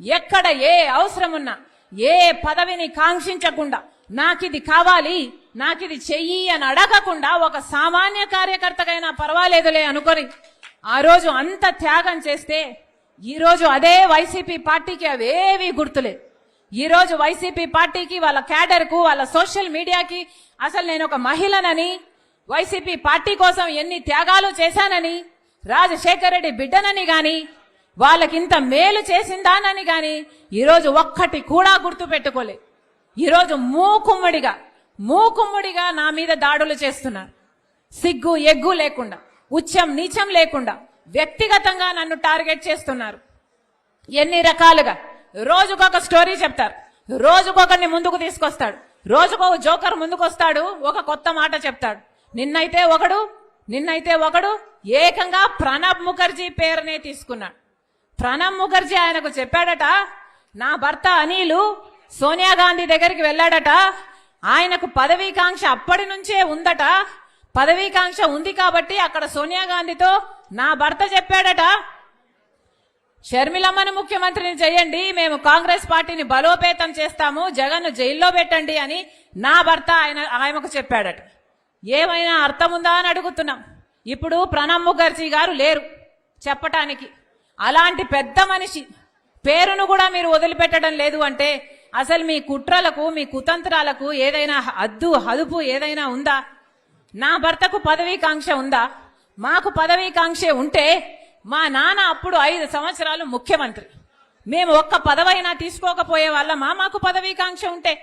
ఎక్కడ ఏ అవసరం ఉన్నా ఏ పదవిని కాంక్షించకుండా నాకిది కావాలి నాకిది చెయ్యి అని అడగకుండా ఒక సామాన్య కార్యకర్తకైనా పర్వాలేదులే అనుకొని ఆ రోజు అంత త్యాగం చేస్తే ఈరోజు అదే వైసీపీ పార్టీకి అవేవి గుర్తులే. ఈరోజు వైసీపీ పార్టీకి వాళ్ళ క్యాడర్కు వాళ్ళ సోషల్ మీడియాకి అసలు నేను ఒక మహిళనని వైసీపీ పార్టీ కోసం ఎన్ని త్యాగాలు చేశానని రాజశేఖర్ రెడ్డి బిడ్డనని గాని వాళ్ళకింత మేలు చేసిందానని గాని ఈరోజు ఒక్కటి కూడా గుర్తు పెట్టుకోలే ఈరోజు మూకుమ్మడిగా మూకుమ్మడిగా నా మీద దాడులు చేస్తున్నారు సిగ్గు ఎగ్గు లేకుండా ఉచ్చం నీచం లేకుండా వ్యక్తిగతంగా నన్ను టార్గెట్ చేస్తున్నారు. ఎన్ని రకాలుగా. రోజుకొక స్టోరీ చెప్తారు. రోజుకొకరిని ముందుకు తీసుకొస్తాడు. రోజుకొక జోకర్ ముందుకొస్తాడు ఒక కొత్త మాట చెప్తాడు. నిన్నైతే ఒకడు నిన్నైతే ఒకడు ఏకంగా ప్రణబ్ ముఖర్జీ పేరునే తీసుకున్నాడు. ప్రణబ్ ముఖర్జీ ఆయనకు చెప్పాడట నా భర్త అనిలు సోనియా గాంధీ దగ్గరికి వెళ్ళాడట ఆయనకు పదవీకాంక్ష అప్పటి నుంచే ఉందట పదవీకాంక్ష ఉంది కాబట్టి అక్కడ సోనియా గాంధీతో నా భర్త చెప్పాడట. షర్మిలమ్మను ముఖ్యమంత్రిని చేయండి మేము కాంగ్రెస్ పార్టీని బలోపేతం చేస్తాము జగన్ జైల్లో పెట్టండి అని నా భర్త ఆయన ఆయనకు చెప్పాడట. ఏమైనా అర్థం ఉందా అని అడుగుతున్నాం. ఇప్పుడు ప్రణబ్ ముఖర్జీ గారు లేరు చెప్పటానికి. అలాంటి పెద్ద మనిషి పేరును కూడా మీరు వదిలిపెట్టడం లేదు అంటే అసలు మీ కుట్రలకు మీ కుతంత్రాలకు ఏదైనా అద్దు హదుపు ఏదైనా ఉందా? నా భర్తకు పదవీకాంక్ష ఉందా? మాకు పదవీకాంక్ష ఉంటే మా నాన్న అప్పుడు ఐదు సంవత్సరాలు ముఖ్యమంత్రి. మేము ఒక్క పదవైనా తీసుకోకపోయే వాళ్ళమా మాకు పదవీకాంక్ష ఉంటే.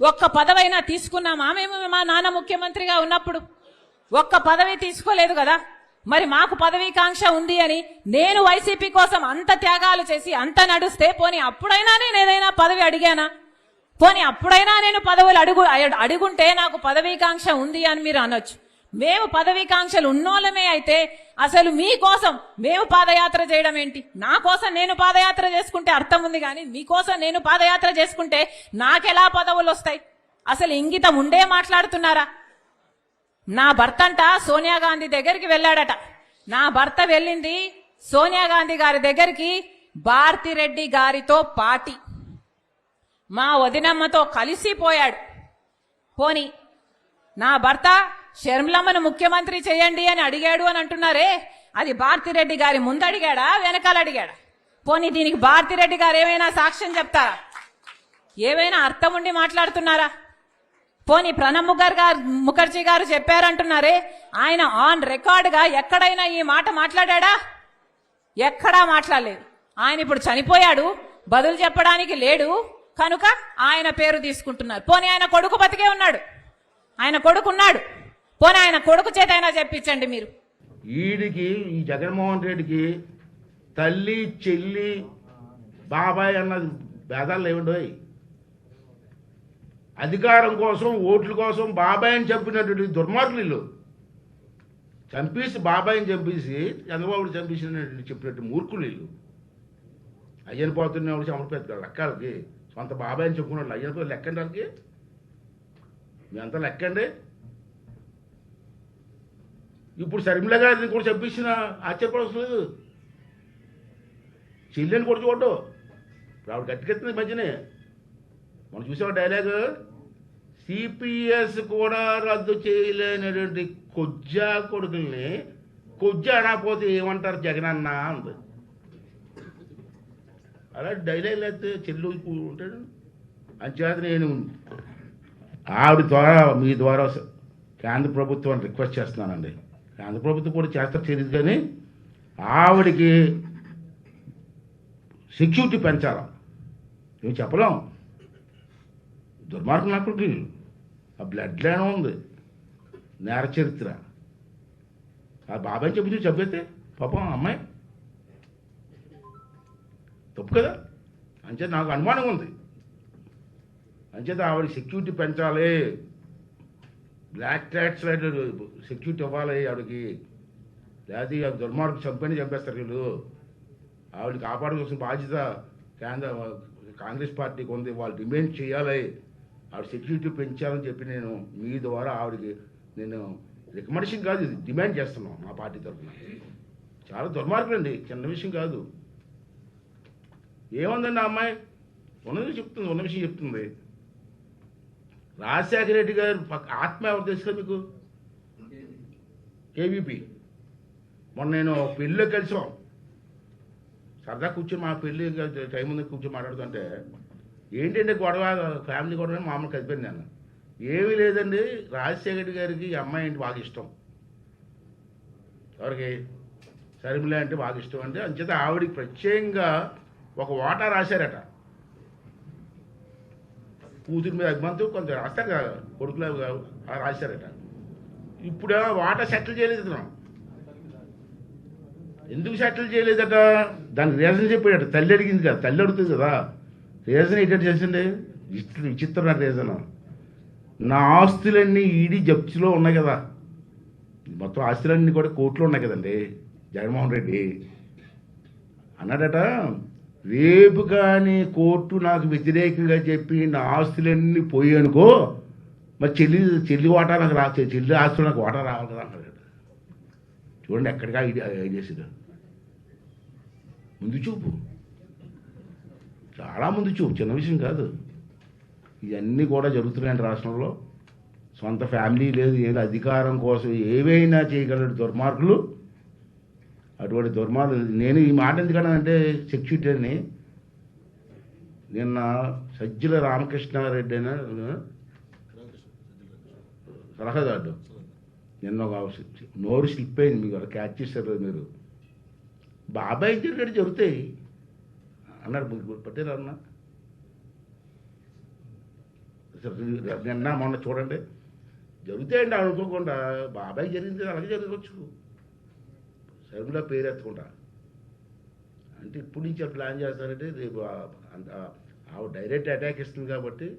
ఒక్క పదవైనా తీసుకున్నామా? మేము మా నాన్న ముఖ్యమంత్రిగా ఉన్నప్పుడు. ఒక్క పదవి తీసుకోలేదు కదా. మరి మాకు పదవీకాంక్ష ఉంది అని నేను వైసీపీ కోసం అంత త్యాగాలు చేసి అంత నడుస్తే పోనీ అప్పుడైనా నేను ఏదైనా పదవి అడిగానా? పోనీ అప్పుడైనా నేను పదవులు అడుగు అడుగుంటే నాకు పదవీకాంక్ష ఉంది అని మీరు అనొచ్చు. మేము పదవీకాంక్షలు ఉన్నోళ్ళమే అయితే అసలు మీకోసం మేము పాదయాత్ర చేయడం ఏంటి? నా కోసం నేను పాదయాత్ర చేసుకుంటే అర్థం ఉంది కానీ మీకోసం నేను పాదయాత్ర చేసుకుంటే నాకెలా పదవులు వస్తాయి? అసలు ఇంగితం ఉండే మాట్లాడుతున్నారా? నా భర్త అంట సోనియా గాంధీ దగ్గరికి వెళ్ళాడట. నా భర్త వెళ్ళింది సోనియా గాంధీ గారి దగ్గరికి భారతిరెడ్డి గారితో పాటి. మా వదినమ్మతో కలిసిపోయాడు పోని నా భర్త షర్మిలమ్మను ముఖ్యమంత్రి చేయండి అని అడిగాడు అని అంటున్నారే అది భారతిరెడ్డి గారి ముందు అడిగాడా వెనకాల అడిగాడా పోనీ దీనికి భారతిరెడ్డి గారు ఏమైనా సాక్ష్యం చెప్తారా? ఏమైనా అర్థం ఉండి మాట్లాడుతున్నారా? పోనీ ప్రణబ్ ముఖర్ గారు ముఖర్జీ గారు చెప్పారంటున్నారే ఆయన ఆన్ రికార్డ్గా ఎక్కడైనా ఈ మాట మాట్లాడా ఎక్కడా మాట్లాడలేదు. ఆయన ఇప్పుడు చనిపోయాడు బదులు చెప్పడానికి లేడు కనుక ఆయన పేరు తీసుకుంటున్నారు. పోనీ ఆయన కొడుకు బతికే ఉన్నాడు. ఆయన కొడుకు ఉన్నాడు పోనీ ఆయన కొడుకు చేత అయినా చెప్పించండి మీరు. వీడికి ఈ జగన్మోహన్ రెడ్డికి తల్లి చెల్లి బాబాయ్ అన్నది భేదాలు లేవండోయ్. అధికారం కోసం ఓట్ల కోసం బాబాయ్ అని చంపినటువంటి దుర్మార్గులు వీళ్ళు. చంపేసి బాబాయ్ని చంపేసి చంద్రబాబుని చంపేసినట్టు చెప్పినట్టు మూర్ఖులు వీళ్ళు. అయ్యని పోతున్నవాడు చమరపేద లెక్కలకి. సొంత బాబాయ్ని చెప్పుకున్నాడు అయ్యని పోతే లెక్కండి వాళ్ళకి. మీ అంతా లెక్కండి. ఇప్పుడు శర్మిల గారిని కూడా చంపించిన ఆశ్చర్యపడవలసిన లేదు. చెల్లెని కూడా చూడటం. ఇప్పుడు ఆవిడ గట్టికెత్తుంది మధ్యనే. మనం చూసాం డైలాగ్ సిపిఎస్ కూడా రద్దు చేయలేనటువంటి కొజ్జా కొడుకుల్ని కొజ్జా అనకపోతే ఏమంటారు జగన్ అన్న అంది. అలా డైలాగ్ లేకపోతే చెల్లు ఉంటాడు. అంచేత నేను ఆవిడ ద్వారా మీ ద్వారా కేంద్ర ప్రభుత్వం రిక్వెస్ట్ చేస్తున్నానండి. కేంద్ర ప్రభుత్వం కూడా చేస్తారు తెలియదు కానీ ఆవిడకి సెక్యూరిటీ పెంచాలి? మేము చెప్పలేం. దుర్మార్గం నాకు ఆ బ్లడ్ లైన్ ఉంది. నేర చరిత్ర. ఆ బాబాయ్ చెప్పి చెప్పేస్తే పాపం అమ్మాయి తప్పు కదా? అంచేత నాకు అనుమానం ఉంది. అంచేత ఆవిడ సెక్యూరిటీ పెంచాలి. బ్లాక్ ట్యాక్స్ సెక్యూరిటీ ఇవ్వాలి ఆవిడకి. లేకపోతే ఆ దుర్మార్గం చంపని చంపేస్తారు వీళ్ళు. ఆవిడ కాపాడుకోవాల్సిన బాధ్యత కేంద్ర కాంగ్రెస్ పార్టీకి ఉంది. వాళ్ళు డిమాండ్ చేయాలి. ఆవిడ సెక్యూరిటీ పెంచాలని చెప్పి నేను మీ ద్వారా ఆవిడకి నేను రికమెండేషన్ కాదు ఇది డిమాండ్ చేస్తున్నాం మా పార్టీ తరఫున. చాలా దుర్మార్గులండి చిన్న విషయం కాదు. ఏముందండి ఆ అమ్మాయి? ఉన్నది చెప్తుంది ఉన్న విషయం చెప్తుంది. రాజశేఖర రెడ్డి గారు ఆత్మ ఎవరు తెలుసు కదా మీకు కేవీపీ మొన్న నేను పెళ్ళిలో కలిసాం. సరదా కూర్చొని మా పెళ్ళి టైం ఉంది కూర్చొని మాట్లాడుతుంటే ఏంటంటే గొడవ? ఫ్యామిలీ గొడవ మామూలు కలిపింది అన్న ఏమీ లేదండి. రాజశేఖర్ గారికి ఈ అమ్మాయి అంటే బాగా ఇష్టం. ఎవరికి? శర్మిల అంటే బాగా ఇష్టం అంటే అంచేత ఆవిడికి ప్రత్యేకంగా ఒక వాటా రాశారట. కూతురు మీద అభిమానంతో కొంత రాస్తారు కదా కొడుకులు రాశారట. ఇప్పుడు వాటా సెటిల్ చేయలేదు ఇతను ఎందుకు సెటిల్ చేయలేదట? దానికి రీజన్ చెప్పాడట. తల్లి అడిగింది కదా తల్లి అడుగుతుంది కదా. రీజన్ ఏంటంటే చేసింది విచిత్ర విచిత్రమైన రీజన్. నా ఆస్తులన్నీ ఈడీ జప్తిలో ఉన్నాయి కదా. మొత్తం ఆస్తులన్నీ కూడా కోర్టులో ఉన్నాయి కదండి. జగన్మోహన్ రెడ్డి. అన్నాడట రేపు కానీ కోర్టు నాకు వ్యతిరేకంగా చెప్పి నా ఆస్తులన్నీ పోయి అనుకో మరి చెల్లి చెల్లి వాటా నాకు రా చెల్లి ఆస్తులు నాకు వాటా రావాలి కదా అన్నాడు చూడండి ఎక్కడికా ఐడియా ఐడియాసిగా ముందు చూపు. చాలా ముందు చూపు చిన్న విషయం కాదు. ఇవన్నీ కూడా జరుగుతున్నాయండి రాష్ట్రంలో. సొంత ఫ్యామిలీ లేదు ఏది అధికారం కోసం ఏవైనా చేయగలడు దుర్మార్గులు అటువంటి దుర్మార్గులు. నేను ఈ మాట ఎందుకన్నానంటే సెక్యూరిటీ అని. నిన్న సజ్జల రామకృష్ణారెడ్డి అయినా సలహాదారు నిన్న ఒక నోరు స్లిప్ అయింది మీకు క్యాచ్ చేశారు మీరు. బాబాయ్ జరిగాడు జరుగుతాయి. అన్నాడు మీకు పట్టారు అన్న. అన్నా నిన్న మొన్న చూడండి. జరుగుతాయండి అనుకోకుండా. బాబాయ్ జరిగింది అలాగే జరగవచ్చు. శర్మిల పేరు ఎత్తకుండా. అంటే ఇప్పుడు నుంచి ప్లాన్ చేస్తారంటే రేపు అంత- ఆవిడ డైరెక్ట్ అటాక్ ఇస్తుంది కాబట్టి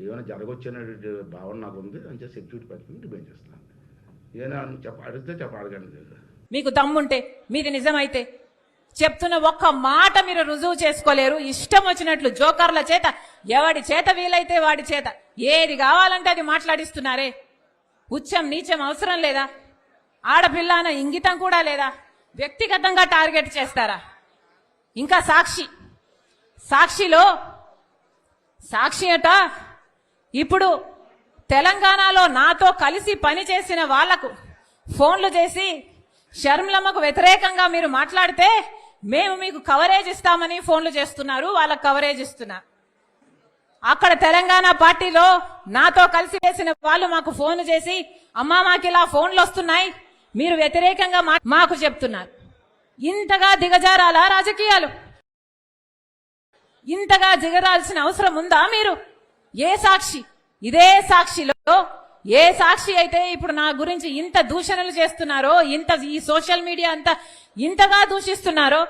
ఏమైనా జరగవచ్చు అనే భావన నాకు ఉంది. అంతే సెక్యూరిటీ పెట్టుకుని డిపెండ్ చేస్తున్నాను. ఏమైనా చెప్ప అడిగితే చెప్ప అడగండి. మీకు దమ్ముంటే మీది నిజమైతే చెప్తున్న ఒక్క మాట మీరు రుజువు చేసుకోలేరు. ఇష్టం వచ్చినట్లు జోకర్ల చేత ఎవడి చేత వీలైతే వాడి చేత. ఏది కావాలంటే అది మాట్లాడిస్తున్నారే. ఉచ్చం నీచం అవసరం లేదా? ఆడపిల్ల అన్న ఇంగితం కూడా లేదా? వ్యక్తిగతంగా టార్గెట్ చేస్తారా? ఇంకా సాక్షి. సాక్షిలో సాక్షి అట ఇప్పుడు తెలంగాణలో నాతో కలిసి పనిచేసిన వాళ్ళకు ఫోన్లు చేసి షర్మిలమ్మకు వ్యతిరేకంగా మీరు మాట్లాడితే మేము మీకు కవరేజ్ ఇస్తామని ఫోన్లు చేస్తున్నారు వాళ్ళకు కవరేజ్ ఇస్తున్నారు అక్కడ తెలంగాణ పార్టీలో నాతో కలిసి వేసిన వాళ్ళు మాకు ఫోన్ చేసి అమ్మా మాకు ఇలా ఫోన్లు వస్తున్నాయి మీరు వ్యతిరేకంగా మా- మాకు చెప్తున్నారు. ఇంతగా దిగజారాలా రాజకీయాలు? ఇంతగా దిగరాల్సిన అవసరం ఉందా మీరు? ఏ సాక్షి? ఇదే సాక్షిలో ఏ సాక్షి అయితే ఇప్పుడు నా గురించి ఇంత దూషణలు చేస్తున్నారో ఇంత ఈ సోషల్ మీడియా అంతా ఇంతగా దూషిస్తున్నారో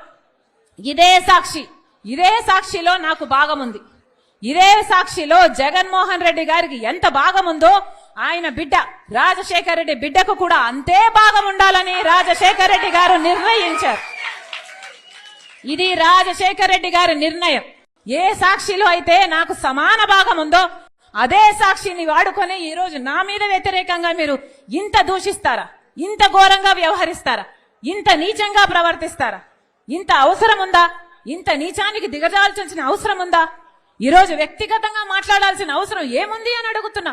ఇదే సాక్షి. ఇదే సాక్షిలో నాకు భాగం ఉంది ఇదే సాక్షిలో జగన్మోహన్ రెడ్డి గారికి ఎంత భాగం ఉందో ఆయన బిడ్డ రాజశేఖర రెడ్డి బిడ్డకు కూడా అంతే భాగం ఉండాలని రాజశేఖర రెడ్డి గారు నిర్ణయించారు. ఇది రాజశేఖర రెడ్డి గారి నిర్ణయం. ఏ సాక్షిలో అయితే నాకు సమాన భాగం ఉందో అదే సాక్షిని వాడుకొని ఈ రోజు నా మీద వ్యతిరేకంగా మీరు ఇంత దూషిస్తారా? ఇంత ఘోరంగా వ్యవహరిస్తారా? ఇంత నీచంగా ప్రవర్తిస్తారా? ఇంత అవసరం ఉందా ఇంత నీచానికి దిగజాల్చాల్సిన అవసరం ఉందా ఈరోజు వ్యక్తిగతంగా మాట్లాడాల్సిన అవసరం ఏముంది అని అడుగుతున్నా.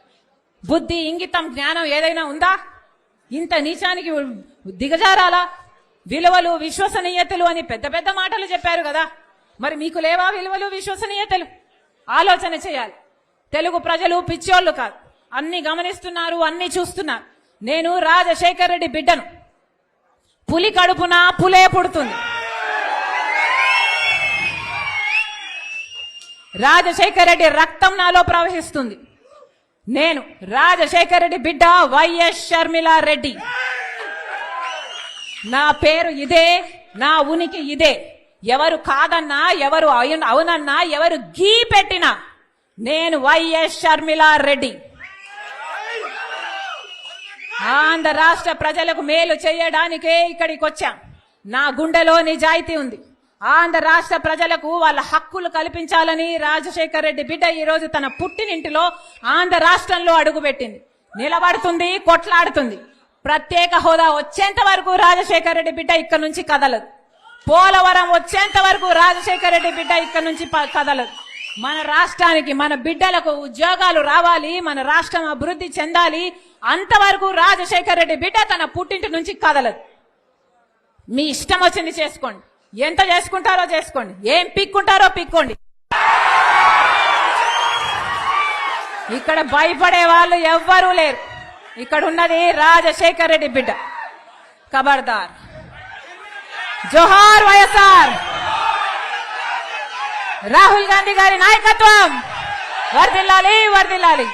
బుద్ధి ఇంగితం జ్ఞానం ఏదైనా ఉందా? ఇంత నీచానికి దిగజారాలా? విలువలు విశ్వసనీయతలు అని పెద్ద పెద్ద మాటలు చెప్పారు కదా. మరి మీకు లేవా విలువలు విశ్వసనీయతలు? ఆలోచన చేయాలి. తెలుగు ప్రజలు పిచ్చోళ్ళు కాదు. అన్ని గమనిస్తున్నారు అన్ని చూస్తున్నారు. నేను రాజశేఖర్ రెడ్డి బిడ్డను. పులి కడుపున పులే పుడుతుంది. రాజశేఖర్ రెడ్డి రక్తం నాలో ప్రవహిస్తుంది. నేను రాజశేఖర్ రెడ్డి బిడ్డ వైఎస్ షర్మిల రెడ్డి నా పేరు ఇదే నా ఉనికి ఇదే. ఎవరు కాదన్నా ఎవరు అవునన్నా ఎవరు గీ పెట్టినా నేను వైఎస్ షర్మిలా రెడ్డి ఆంధ్ర రాష్ట్ర ప్రజలకు మేలు చేయడానికే ఇక్కడికి వచ్చాం నా గుండెలో నిజాయితీ ఉంది. ఆంధ్ర రాష్ట్ర ప్రజలకు వాళ్ళ హక్కులు కల్పించాలని రాజశేఖర్ రెడ్డి బిడ్డ ఈరోజు తన పుట్టినింటిలో ఆంధ్ర రాష్ట్రంలో అడుగుపెట్టింది. నిలబడుతుంది కొట్లాడుతుంది. ప్రత్యేక హోదా వచ్చేంత వరకు రాజశేఖర్ రెడ్డి బిడ్డ ఇక్కడ నుంచి కదలదు. పోలవరం వచ్చేంత వరకు రాజశేఖర్ రెడ్డి బిడ్డ ఇక్కడ నుంచి ప- కదలదు. మన రాష్ట్రానికి మన బిడ్డలకు ఉద్యోగాలు రావాలి మన రాష్ట్రం అభివృద్ధి చెందాలి అంతవరకు రాజశేఖర్ రెడ్డి బిడ్డ తన పుట్టింటి నుంచి కదలదు. మీ ఇష్టం వచ్చింది చేసుకోండి. ఎంత చేసుకుంటారో చేసుకోండి. ఏం పిక్కుంటారో పిక్కోండి. ఇక్కడ భయపడే వాళ్ళు ఎవ్వరూ లేరు. ఇక్కడ ఉన్నది రాజశేఖర్ రెడ్డి బిడ్డ ఖబర్దార్ జోహార్ వైఎస్ఆర్. రాహుల్ గాంధీ గారి నాయకత్వం. వర్దిల్లాలి వర్దిల్లాలి